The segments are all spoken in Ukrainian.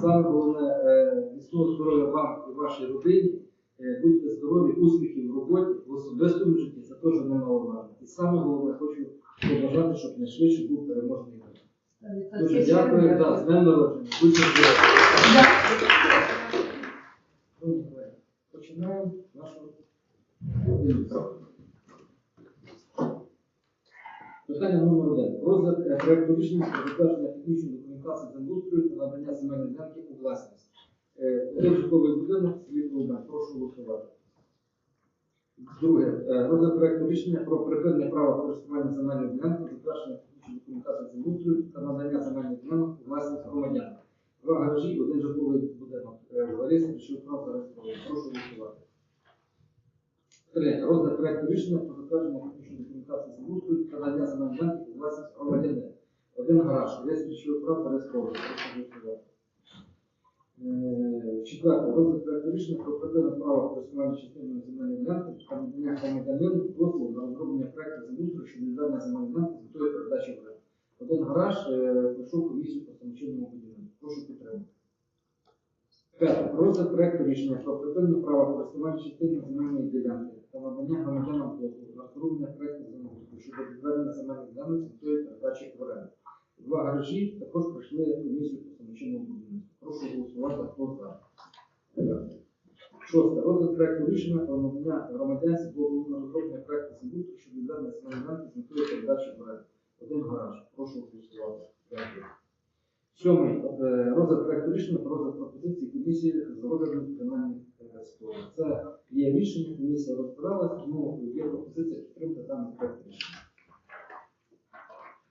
Саме головне, е, міцного здоров'я вам і вашій родині. Е, Будьте здорові, успіхів в роботі, в особистому житті, це теж немаловажно. І саме головне, хочу побажати, щоб найшвидше був переможний вибір. Дуже дякую, да, з днем народження. Будьте здорові. Ну, Починаємо нашу годину. Питання номер один. Розгляд е, проекту рішення про затвердження технічної документації землеустрою та надання земельної ділянки у власність. Е, житловий будинок, Володимир. Прошу голосувати. Друге. Е, Розгляд проекту рішення про припинення права користування земельною ділянкою, затвердження технічної документації землеустрою та надання земельних ділянок у власність громадян. Два гаражі, один житловий будинок. Лариса рішив прав зареєстрований. Прошу голосувати. Три. Розгляд проекту рішення про затвердження технічної документації землеустрою та надання земельних ділянки у власність громадянина. Річовий прав голосувати. Е, Четверте. Розгляд проекту рішення про припинення права користування частиною земельної ділянки та надання на розроблення проекту землеустрою щодо відведення земельної ділянки з метою передачі в оренду. Один гараж е, пройшов комісію по самочинному будівництву. Прошу підтримати. П'яте. Розгляд проекту рішення про припинення права користування частиною земельної ділянки та надання громадянам дозволу на розроблення проекту землеустрою щодо відведення земельних ділянок з метою передачі в оренду. Два гаражі також пройшли комісію по самочинному будівництву. Прошу голосувати, хто за. Шосте. Розгляд проекту рішення про надання громадянці дозволу на розроблення проекту землеустрою щодо відведення ділянок з метою передачі в. Один гараж. Прошу голосувати. Дякую. Сьомий. Е, Розгляд проекту рішення про розгляд пропозиції комісії з розгляду кримінальних е. Це є рішення, комісія розбиралась, тому є пропозиція підтримати даний проект рішення.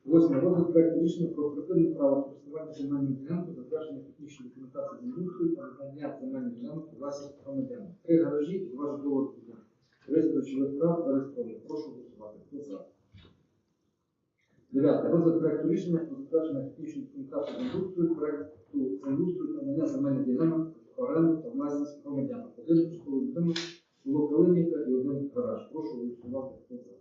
Восьме. Розгляд проекту рішення про припинення права користування земельною ділянкою, затвердження технічної документації землеустрою та земельних ділянок у громадян. Три гаражі і два житлових будинки. Реєстр речових прав зареєстрований. Прошу голосувати. Хто за? Дев'яте. Розгляд проекту рішення про затвердження технічної документації землеустрою, проекту землеустрою та земельних ділянок оренду та власність громадян. Один житловий будинок, село і один гараж. Прошу голосувати. Хто за?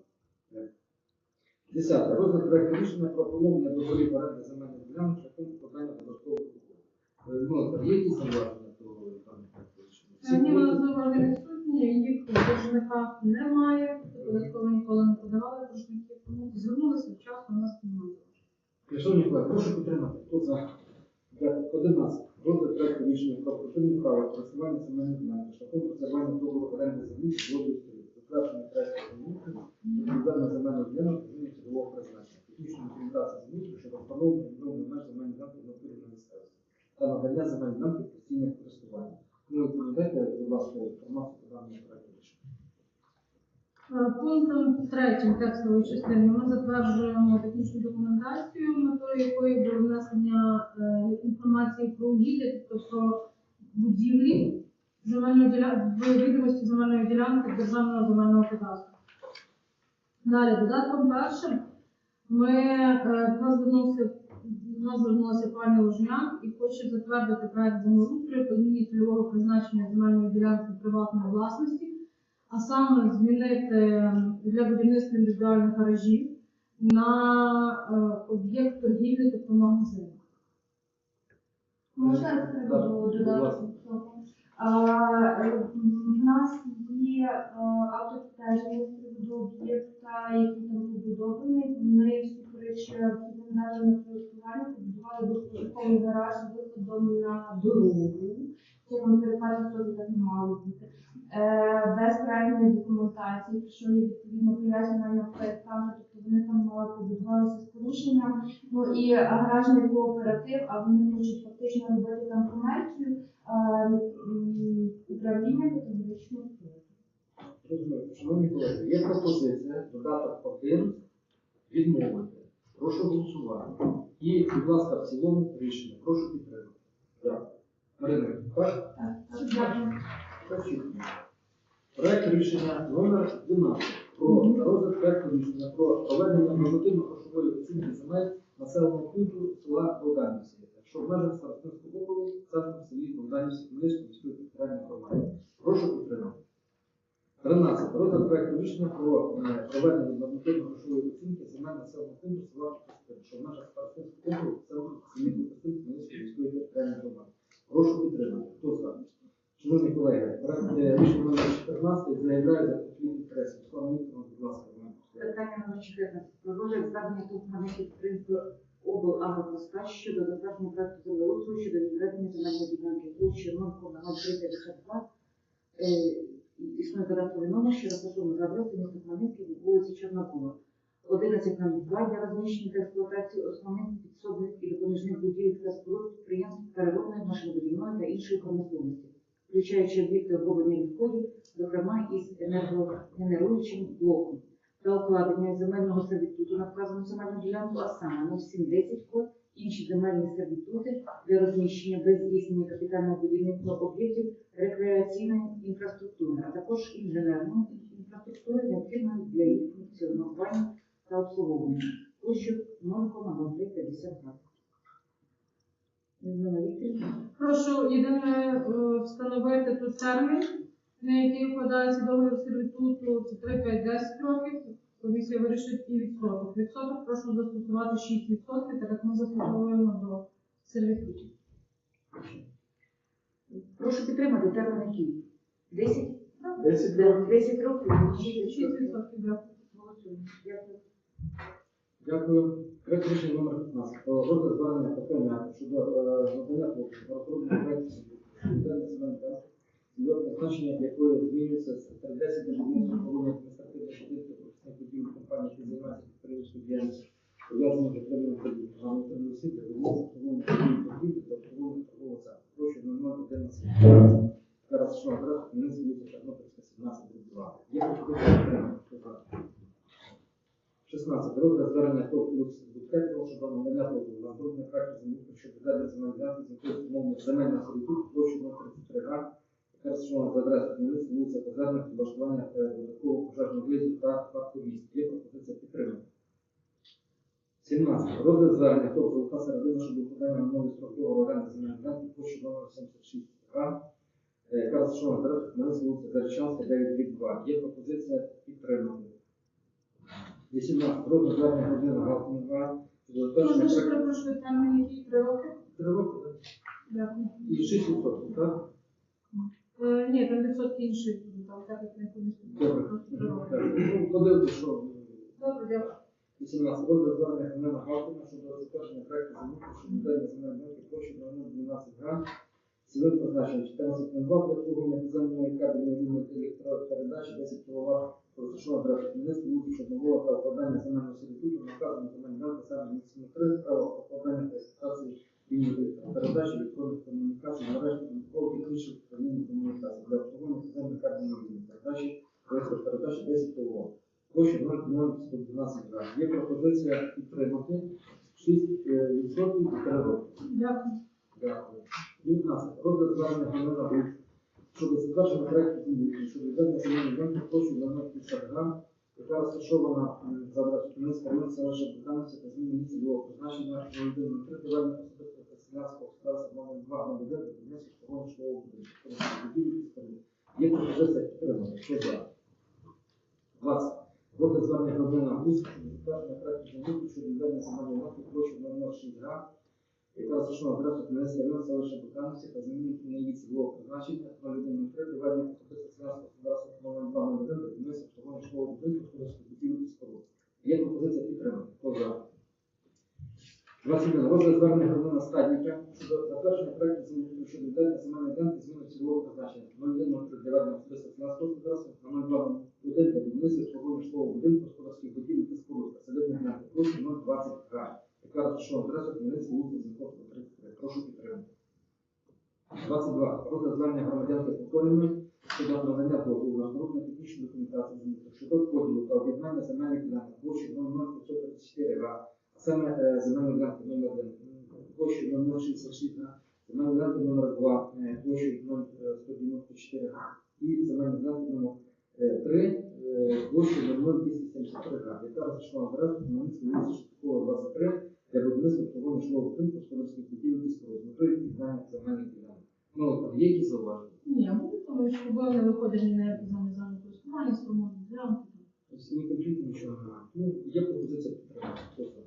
Десяте. Розгляд проекту рішення про поновлення договорів оренди земельних ділянок шляхом укладання додаткових угод. Ну, там є якісь зауваження до даного проекту рішення? Ні, зауваження відсутні, їх у боржниках немає, додатково ніколи не подавали боржників, тому звернулися вчасно, у нас немає. Шановні колеги, прошу підтримати. Хто за? Дякую. 11. Розгляд проекту рішення про припинення права користування земельних ділянок шляхом розірвання договору оренди землі з стрій. Затвердження проекту землі, відведення земельних ділянок з зміни цільового призначення. Технічної документації землі щодо встановлення відновлення меж земельних ділянок на території місцевості та надання земельних ділянок в постійне користування. Ну, відповідайте, будь ласка, інформацію по даному проекту рішення. Е, Пунктом третім текстової частини ми затверджуємо технічну документацію, метою якої було внесення е, інформації про угіддя, тобто про будівлі земельної ділянки, відомості земельної ділянки державного земельного кадастру. Далі, додатком першим, ми е, до нас звернувся до нас звернулася пані Лужняк і хоче затвердити проект землеустрою по зміні цільового призначення земельної ділянки приватної власності а саме змінити для будівництва індивідуальних гаражів на е, об'єкт торгівлі, тобто магазин. Можна додати цього? Е, В нас є е, автопостеження з приводу об'єкта, який там побудований. Вони всупереч вхідним межам проєктування побудували двохповерховий гараж з виходом на дорогу. Це на території собі так не мало бути. Е, Без проектної документації, що є відповідно пояснення на проєктанту, тобто вони там е, побудувалися з порушенням. Ну і гаражний кооператив, а вони хочуть фактично робити там комерцію, управління категорично. Розумію. Шановні колеги, є пропозиція додаток 1 відмовити. Прошу голосувати. І, будь ласка, в цілому рішення. Прошу підтримати. Дякую. Марина, так? Дякую. Працюємо. Проект рішення номер 12 про проекту рішення про проведення нормативно-грошової оцінки земель населеного пункту села Богданівці, що в межах округу, центру в селі Богданівці, Хмельницької міської територіальної громади. Прошу підтримати. 13. Розгляд проекту рішення про е, проведення нормативно-грошової оцінки земель населеного пункту села Костин, що в межах Старостинського округу, центру в селі Хмельницької міської територіальної громади. і заявляє за конфлікт інтересів. Руслан Вікторович, будь ласка, вам. Питання номер 14. Про розгляд звернення Тупманих підприємства облагроспостач щодо затвердження проекту землеустрою щодо відведення земельної ділянки площею 0,0352. Е, Існує кадастровий номер, що розташований за адресою міста Хмельницький, вулиці Чорнокова. 11.02 для розміщення та експлуатації основних підсобних і допоміжних будівель та споруд підприємств переробної, машинобудівної та іншої промисловості, включаючи об'єкти оброблення відходів, зокрема із енергогенеруючим блоком та укладення земельного сервітуту на вказану земельну ділянку, а саме 0710 код, інші земельні сервітути для розміщення без здійснення капітального будівництва об'єктів рекреаційної інфраструктури, а також інженерної інфраструктури, необхідної для їх функціонування та обслуговування. Площу 0,0352. Людмила Вікторівна. Прошу єдине е, встановити тут термін, на який вкладається договір сервітуту, це 3-5-10 років. Комісія вирішить і відсоток. Відсоток прошу застосувати 6%, так як ми застосовуємо до сервітутів. Прошу підтримати термін який? 10? 10 Да, 10 років. 6%, дякую. Дякую. Дякую. Проект рішення номер 15. Про розгляд звернення ПКМ щодо е, надання послуг на розроблення проєктів відповідальних земельних ділянок, цільове призначення якої змінюється з 10 до обслуговування адміністративних будинків професійних будівель компаній, які займаються підприємською діяльністю, пов'язаними з отриманням кредиту, програмної осіб, для будівництва обслуговування будівель та обслуговування торгового центру. Площа 0011. Зараз що адрес Хмельницький вулиця Тернопільська, 17 2. Є пропозиція підтримати. Хто за? 16. Розгляд звернення ТОВ «Люкс Букет» про щодо надання дозволу на зроблення проекту землі щодо ведення земельної ділянки з якою встановлено земельна сервітут площу 033 га, яка розташована за адресою Хмельницький, вулиця Озерна, під е, додаткового пожежного виїзду та парку міст. Є пропозиція підтримати. 17. Розгляд звернення ТОВ «Золота середина» щодо укладання на новий строк договору оренди земельної ділянки площу 076 га, е, яка розташована за адресою Хмельницький, вулиця Зарічанська, 9 2. Є пропозиція підтримати. 18. Розгляд звернення Година Можна ще проекту перепрошую термін, який 3 роки? Три роки так. Дякую. і 6 відсотків, так? Е, ні, там відсотки інші там так як не. Добре. Три. Ну, подивитися, що Добре, дякую. 18. Розгляд звернення Година Галтінга щодо затвердження проекту землі щодо ведення земельної площі на 012 га. Цільовим призначенням 14 для обслуговування підземної кабельної лінії електропередачі 10 кВт розташована адресу Хмельницький, вулицю Чорновола та укладання земельного сервітуту на вказану саме місцем 3 право укладання та експлуатації лінії електропередачі електронних комунікацій, мереж інших ліній комунікацій для обслуговування підземної кабельної лінії передачі електропередачі 10 кВт. Площа 0,0112 га. Є пропозиція підтримати 6% і 3 роки. Дякую. Дякую. 19. Розгляд звернення громадян Гуч щодо затвердження проекту землі щодо віддання земельної ділянки площі на 050 га, яка розташована за адресою Хмельницька район селища Богдановця та зміни його призначення на 1 3 проведення особистого та селянського господарства номер 2 на будинку Хмельницького школового школового будинку. Є пропозиція підтримати. Хто за? 20. Розгляд звернення громадян Гуч щодо затвердження проекту землі щодо віддання земельної ділянки площі на 006 га, яка розташована адресу на район селища Богдановці та замінити на її цільового призначення 0103 доведення особисто селянського господарства номер 2 на 1 та Хмельницького обслуговування школи будинку господарських будівель і споруд. Є пропозиція підтримати. Хто? 21. Розгляд звернення громадянина Стадніка щодо затвердження проекту землі щодо віддання земельної ділянки зміни цільового призначення 0103 для ведення особисто селянського господарства на 02 1 та Хмельницького обслуговування школи будинку господарських будівель та споруд садибних ділянки площі 020 га яка розташована адресу Хмельницького вулиця Зінковського, 33. Прошу підтримати. 22. Розгляд звернення громадянки Покоріної щодо надання дозволу на розроблення технічної документації щодо поділу та об'єднання земельних ділянок площі 00554 га, саме е, земельної номер 1 площі 0066 га, земельної ділянки номер 2 е, площі 0194 га і земельної ділянки номер 3 площі 0273 га, яка розташована адресу Хмельницької вулиці Шевчукова, 23 для будівництва обслуговування житлового будинку господарських будівель і споруд з метою підтримання земельних ділянок. Ну, там є якісь зауваження? Ні, тому що ви не ні на яке замізане користування, сформовані ділянки. Тобто ні конфлікту, нічого немає. Ну, є пропозиція підтримати.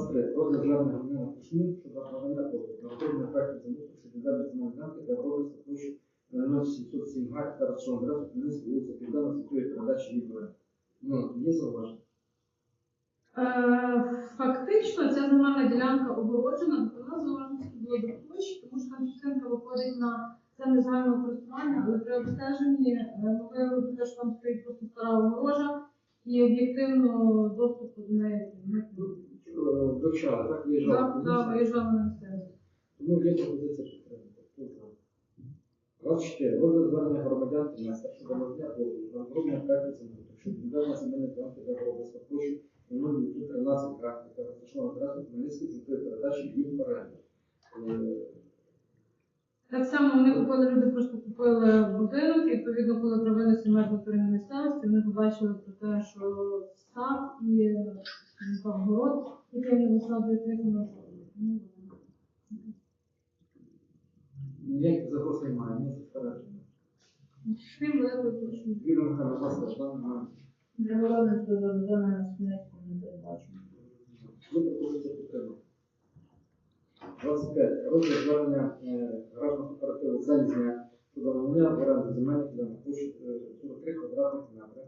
Хто за? 23. Розгляд звернення громадянина Кушнір щодо надання дозволу на розроблення проекту землі щодо відведення земельної ділянки для виробництва площі 0707 га, яка розташована адресу Хмельницької вулиця Південна світової передачі Вібори. Є зауваження? Фактично ця земельна ділянка огороджена, вона залежності було до площі, тому що там частинка виходить на землю загального користування, але при обстеженні е, виявили те, що там стоїть просто стара огорожа, і об'єктивно доступу до неї не було. Е, Вивчали, так? Виїжджали. Так, так, виїжджали на місцевість. Тому є пропозиція підтримати. Хто за? 24. Розгляд звернення громадян інвестор щодо надання дозволу на розроблення проекту землеустрою щодо відведення земельної ділянки для городництва площі 0913 га, яка розташована адресу Хмельницької центрової передачі їм в оренду. Е, Так само вони купили, люди просто купили будинок, і відповідно, коли провелися меж натурної місцевості, вони побачили про те, що сад і е, скажімо так, город, який вони висаджують, як вони оформлюють. Ну, Ніяких загроз немає, ні застереження. Крім великої площі. Вільно Михайло, будь ласка, немає. Для городництва зона на Смілецькому не передбачено. Є пропозиція підтримати. 25. Розгляд звернення е, кооперативу «Залізня» щодо надання в оренду земельних ділянок площі е, 43 квадратних метри,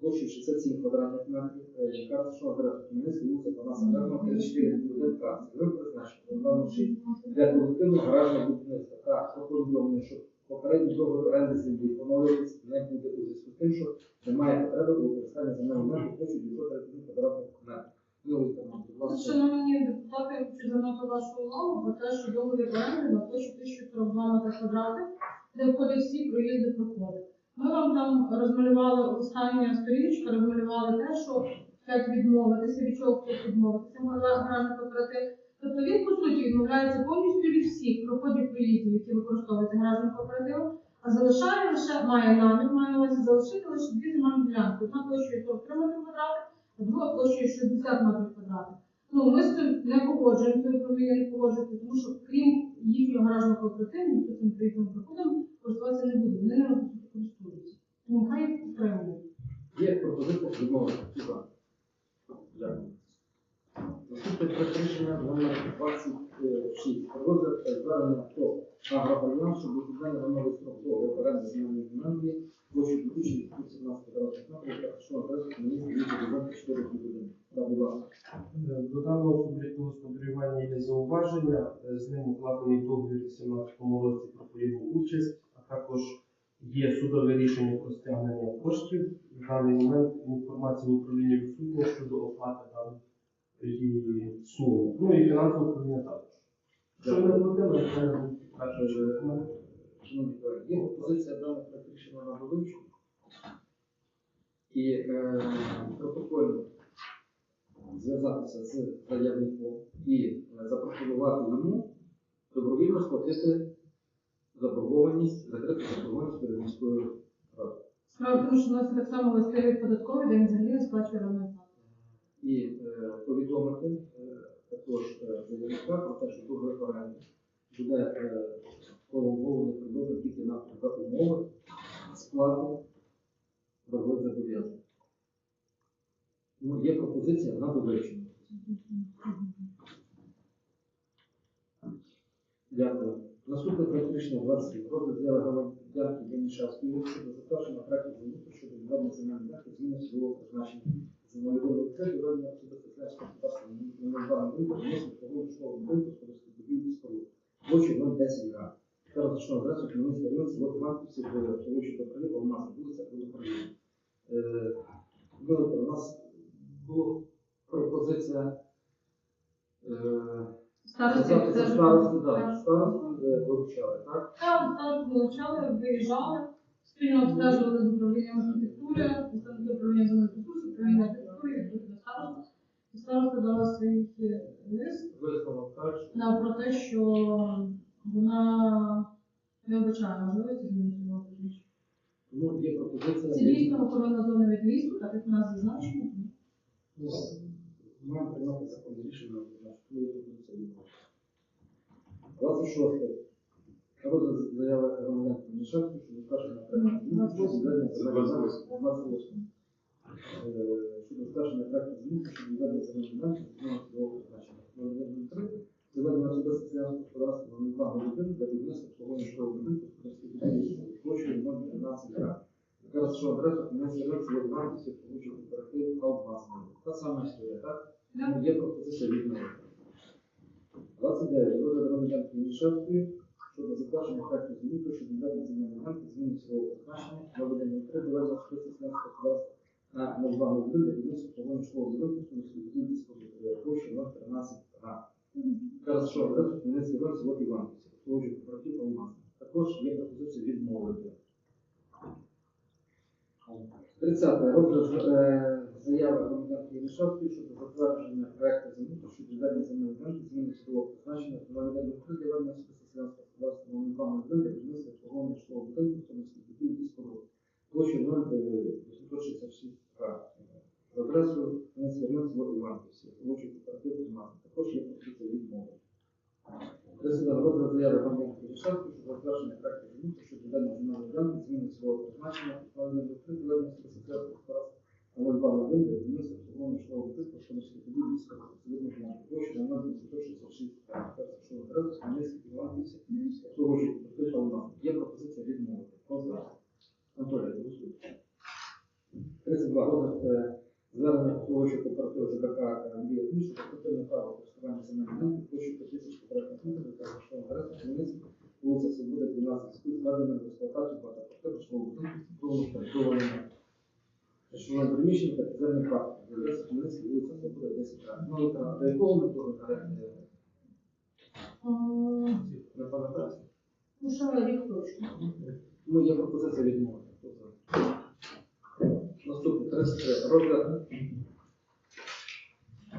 площею 67 квадратних метрів, яка розташована адресу Хмельницької вулиця 12 Берегова, 34 1 К. Цільовим призначенням плану 6 для колективного гаражного будівництва та повідомлення, що попередній договір оренди землі поновлюється не буде у зв'язку з тим, що немає потреби у використанні земельної площі 931 квадратних метрів. Ну. Шановні депутати, звернути вашу увагу про те, що договір оренди на площі 1042 метри квадратних, де входять всі проїзди проходи. Ми вам там розмалювали остання сторіночка, розмалювали те, що хочуть відмовитися, від чого хочуть відмовитися, гаражний кооператив. Тобто він, по суті, відмовляється повністю від всіх проходів проїздів, які використовуються гаражним кооперативом, а залишає лише, має намір, має увазі залишити лише дві земельні ділянки. Одна площею 43 метри квадратних, а друга площею 60 метрів квадратних. Ну, ми з цим не погоджуємося, управління не погоджується, тому що крім їхнього гаражного кооперативу, ніхто цим приїздом проходом користуватися не буде. Вони ними по суті користуються. Тому хай їх підтримують. Є пропозиція відмови. Хто за? Дякую. Наступне проект номер 26. Про розгляд та звернення про агропальян щодо укладання на новий строк договору оренди земельної ділянки площі 2217 квадратних метрів та що адресу Хмельницький вулиця Дубенка 4 години. Да, будь ласка. До даного суб'єкту господарювання є зауваження. З ним укладений договір у 2017 році про бойову участь, а також є судове рішення про стягнення коштів. В даний момент інформація в управлінні відсутня щодо оплати даної суми. Ну і фінансове управління також. Що не платили, це документ. Шановні колеги, є пропозиція даних рішення на вивчення. І е, протокольно зв'язатися з заявником і е, запропонувати йому добровільно сплатити заборгованість, закрити заборгованість перед міською радою. Справа в тому, що у нас так само листи від податкової, де він взагалі не сплачує равної. І е, повідомити е, також е, заявника про те, що договір оренди буде е, пролонгований тільки на умови сплати боргових зобов'язань. Ну, є пропозиція на довивчення. Дякую. Наступне рішення 27. Розгляд заяви громадянки Янішавської вулиці до затвердження проекту землі щодо відведення земельних ділянки зміни цільового призначення землевого це доведення особисто селянського господарства на незбарному ринку відносно того школи будинку з податку будівлі споруд. Площі 010 га. Та розташована адресу Хмельницький район, село Іванківці, площі до приліпа, у нас вулиця Водопровідна. Е, у нас була пропозиція е, Старості Це старості, так. Старості е, так? Так, так, вилучали, виїжджали, спільно обстежували з управлінням архітектури, з управлінням землеустрою, управління архітектури, відповідно до староста. І староста дала свій е, лист Висновок так, що да, про те, що вона не вбачає можливості змінити ну, є пропозиція. Це дійсно охорона зони від лісу, так як нас зазначено. Ну, Маємо приймати законне рішення, пропозиція. відмови. 26. Розгляд заяви громадянки Мішевської, що скажено на проект змін щодо відведення земельних ділянок. 28. Е, Щодо скаження проекту змін щодо відведення земельних ділянок зміни призначення. 0,3. Заведення особисто селянського господарства на незбагному будинку для будівництва обслуговування житлового будинку з будівництва 13 га. Якраз що адреса в вартості получив кооператив Албас. Та сама історія, так? Да. Є пропозиція відмови. 29. Розгляд громадянки Мішевської щодо затвердження проекту звіту щодо відведення земельної ділянки зміни цільового призначення, проведення три доведення списку господарства на 0201 для відносин повинні школи будинку судової диспозиції площі 013 га. Зараз що адресу Хмельницький район село Іванківці, обслуговуючий кооператив Алмаз. Також є пропозиція відмовити. 30. Розгляд е, заяви громадянки Єлішевської щодо затвердження проекту землі щодо відведення земельної ділянки зміни цільового призначення на відведення три для ведення селянського господарства плану для відмісти обслуговування школи будинку Хмельницьких будів і споруд. Площа 0,866 га. За адресою Хмельницький район село Іванківці, обслуговуючий кооператив Алмаз. Також є пропозиція відмови. Президент розгляд заяви громадянки Єлішевської щодо затвердження проекту землі щодо відведення земельної ділянки зміни цільового призначення на відповідно до відведення списку селянського господарства на Львова Винди, місце обслуговування школи будинку, що міські будівлі з абсолютно ділянки площі на 0,966 перша школа адресу Хмельницький Іванківці, обслуговуючий кооператив Алмаз. Є пропозиція відмовити. Хто за? Анатолій, голосуйте. 32. Розгляд е, звернення обслуговуючого кооперативу ЖКХ Андрія Кнішу про спортивне право користування земельним ринком площі 5 тисяч квадратних метрів та школа адресу Хмельницький, вулиця Свободи, 12, з зведенням в експлуатацію багатоквартирного школи будинку з центральним перебудованим Житлове приміщення та підземний парк. Адрesa Хмельницький, вулиця Свобода, 10 га. Ну, та до якого ми того характеру? М, Не пам'ятаєте? Ну, що рік точно. Ну, є пропозиція відмови. Наступне 33. Розгляд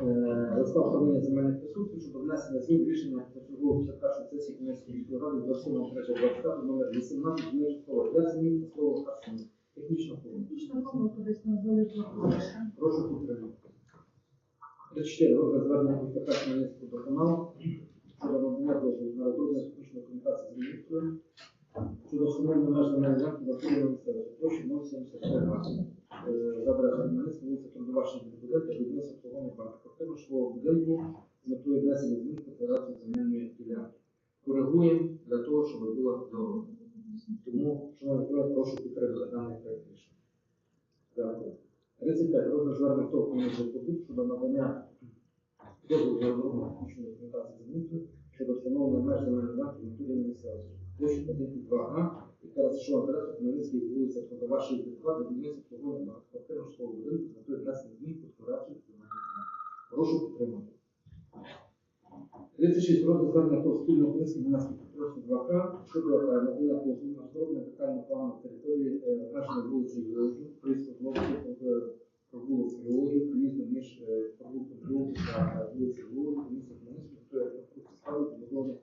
е, листа земельних ресурсів щодо внесення змін рішення чергової 51 сесії Хмельницької міської ради 27.3.25 номер 18 змін слово для змін слово арсенал. Технічна форма. Фактично, помилку десь на підтримати. 34. Розгляд звернення КПК Хмельницького до каналу щодо надання на розроблення технічної документації з міністром щодо встановлення меж земельної ділянки території місцевості площі 073 га. За Хмельницького вулиця Трудовашня Будинку відносить обслуговування багатоквартирного житлового будинку з метою внесення змін в декларацію земельної ділянки. Коригуємо для того, щоб було дорого. Тому, шановні колеги, прошу підтримати даний проект рішення. Дякую. 35. Розгляд звернення ТОВ «Комунальний побут щодо надання дозволу на розроблення технічної документації землі щодо встановлення меж земельної ділянки в натурі місцевості. Площі 1,2 га, яка розташована адреса Хмельницькій вулиця Трудова 62, де місце обслуговування багатоквартирного житлового будинку з метою внесення змін в декларацію. Прошу підтримати. 36. Розгляд звернення ТОВ спільно Хмельницький Донецький підприємство 2К щодо е, надання на розроблення детального плану території е, обмеженої вулиці Георгів, проїзду з вулиці прогулок Георгів, проїзду між е, прогулком Георгів та вулиці Георгів, місто Хмельницького, то є складу побудови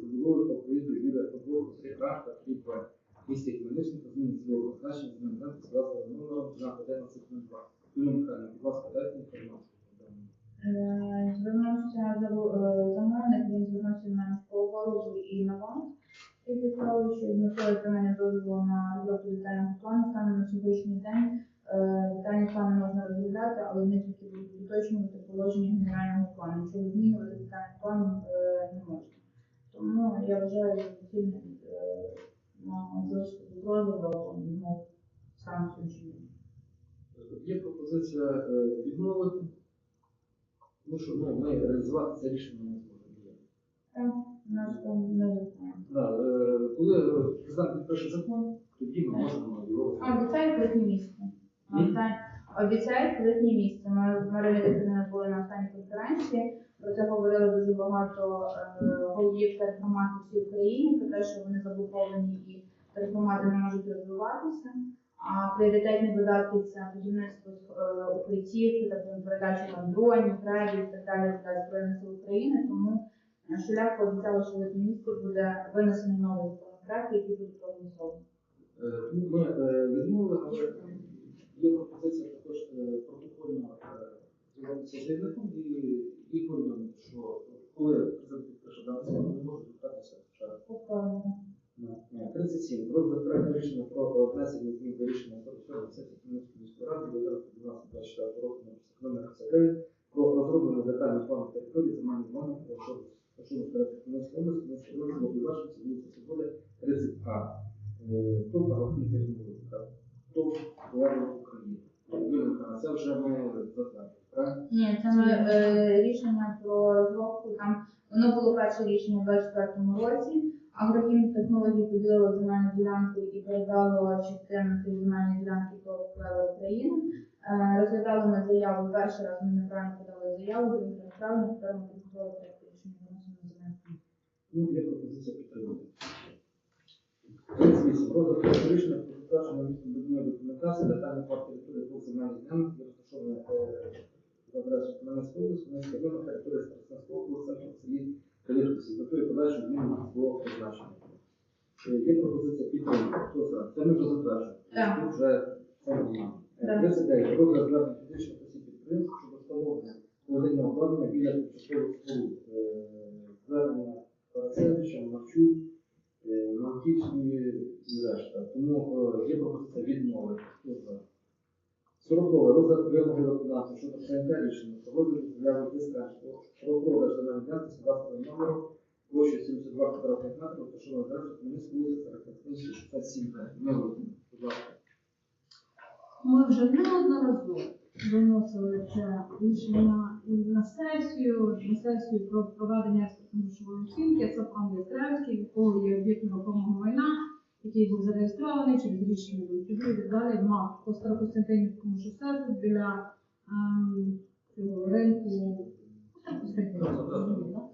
забудови по проїзду біля подвох 3 А та 3 Б. Місті Хмельницького зміни цільового призначення з номером з власним номером на 1102. Можна але вони тільки будуть уточнювати положення генерального плану. Нічого змінювати детальний план е, не можна. Тому я вважаю за доцільне е, залишити без розгляду, ну, саме сьогодні. Є пропозиція е, відмовити, тому що ну, ми реалізувати це рішення не зможемо. Так, нас не закон. Коли президент підпише закон, тоді ми можемо його Обіцяють літнє місце. На Ні. остань- Обіцяють літнє місце. Ми з Мариною були на останній конференції. Про це говорили дуже багато е, голів терформатів всій Україні, про те, що вони заблоковані і терформати не можуть розвиватися. А пріоритетні видатки це будівництво е, укриттів, тобто передача там дронів, рейдів і так далі для Збройних сил України. Тому Шуляк пообіцяла, що літнє місце буде винесено новий законопроект, який буде проголосований. Е, ми е, відмовили, але є пропозиція протокольно е, заявником і, повідомити, що коли президент даний закон, не може звертатися Повторно. 37. Розгляд проекту рішення про внесення змін до рішення 47 сесії Хмельницької міської ради 12 року номер 59 про розроблення детального плану території земельних ділянок щодо щодо Хмельницької області, Хмельницької області, Хмельницької області, Володимирської вулиці Свободи 30А. Е, ТОВ «Агрофін Технологія», ТОВ «Повернення України». Юрій це вже ми затвердили, правильно? Ні, це ми е, рішення про розробку. Там воно було перше рішення у 24-му році. Агрохім технології поділило земельну ділянку і передало частину цієї земельної ділянки до «Вклева України. Е, розглядали ми заяву перший раз. Ми неправильно подали заяву, другий раз правильно, тепер ми підготували проект рішення вносимо на земельну. Ну, є пропозиція підтримати. 38. Розвиток рішення про затвердження містобудівної документації детальних план території двох земельних ділянок, де розташована за адресою Кам'янської області, Кам'янського району, території Старостинського округу, центру в селі Каліркусі, з метою подальшої зміни свого призначення. Е, Є пропозиція підтримати. Хто за? Це ми вже затверджуємо. Тут вже це нормально. Е, 39. Розгляд звернень фізичних осіб підприємств щодо встановлення повинного обладнання біля тимчасових споруд. Е, Звернення Парасевича, Марчук, е, Манківської і решта. Тому е, є пропозиція? 40. Розгляд вимоги виконавця щодо прийняття рішення про розгляд заяви диспенсу про продаж земельних ділянки з кадастровим номером площею 72 квадратних метрів, розташована адресу Хмельницької вулиця Реконструкції 67 Ми будь ласка. Ми вже неодноразово виносили це рішення на сесію, на сесію про проведення експертно-грошової оцінки. Це пан Ястревський, якого є об'єкт нерухомого майна, який був зареєстрований через рішення і так далі. Мав по Старокостянтинівському шосе біля ем, цього ринку. Старокостянтинівського.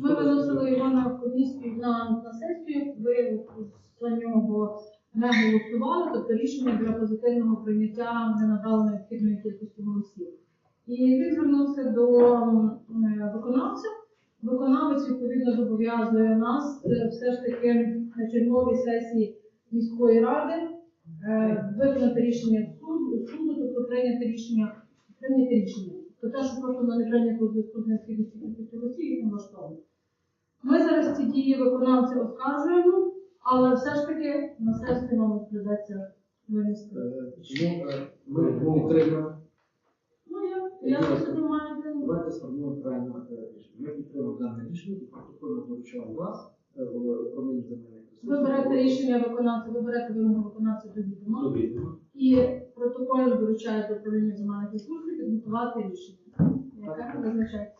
Ми виносили його на комісію на, на сесію, ви за нього не голосували, тобто рішення для позитивного прийняття не надало необхідної кількості голосів. І він звернувся до е, виконавця. Виконавець відповідно зобов'язує нас е, все ж таки на черговій сесії міської ради е, виконати рішення суду, суду, тобто прийняти рішення, прийняти рішення. То те, що просто не прийнято у зв'язку з необхідністю їх не влаштовує. Ми зараз ці дії виконавця оскаржуємо, але все ж таки на сесію нам придеться винести. Е, Тому е, ми підтримуємо. Ну, я, я маєте. Давайте сформуємо правильно рішення. Ми підтримуємо дане рішення і протокольно доручаємо вас в управлінні земельних Ви берете рішення виконавця, ви берете вимогу виконавця до відома і протокольно доручаєте управління земельних ресурсів підготувати рішення. Яке визначається?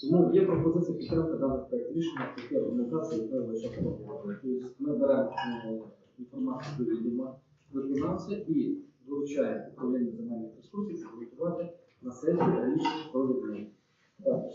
Тому є пропозиція підтримати даний проект рішення такі організації, яка лише. Тобто ми беремо е, інформацію до відома виконавця і доручаємо управлінню земельних ресурсів підготувати на сесію рішення про відмову.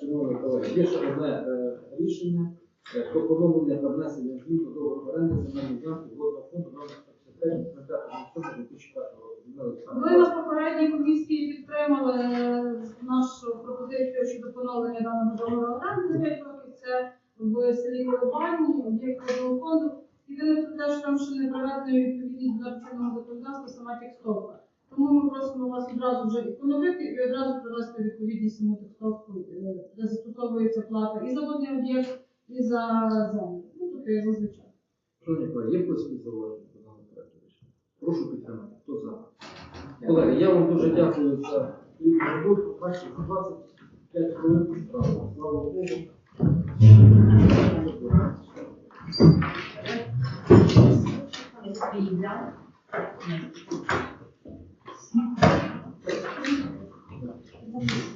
Шановні колеги, є ще одне е, рішення е, про поновлення та внесення змін до договору оренди земельної ділянки водного фонду номер 155 на 5 2005 року. Людмила на попередній комісії підтримали е, нашу пропозицію щодо поновлення даного договору оренди на 5 років. Це в селі Колобані, об'єкт водного фонду. Єдине те, що там ще не приведено відповідність до чинного законодавства сама текстовка. Тому ми просимо вас одразу вже і поновити і одразу привести відповідність саму текстовку, е, де застосовується плата і за водний об'єкт, і за землю. Ну, тобто як зазвичай. Шановні колеги, є якісь зауваження до даного проекту рішення? Прошу підтримати. Хто за? Колеги, я вам дуже дякую за плідну роботу. Бачите, за 25 хвилин справа. Слава Богу. Thank you. Thank you.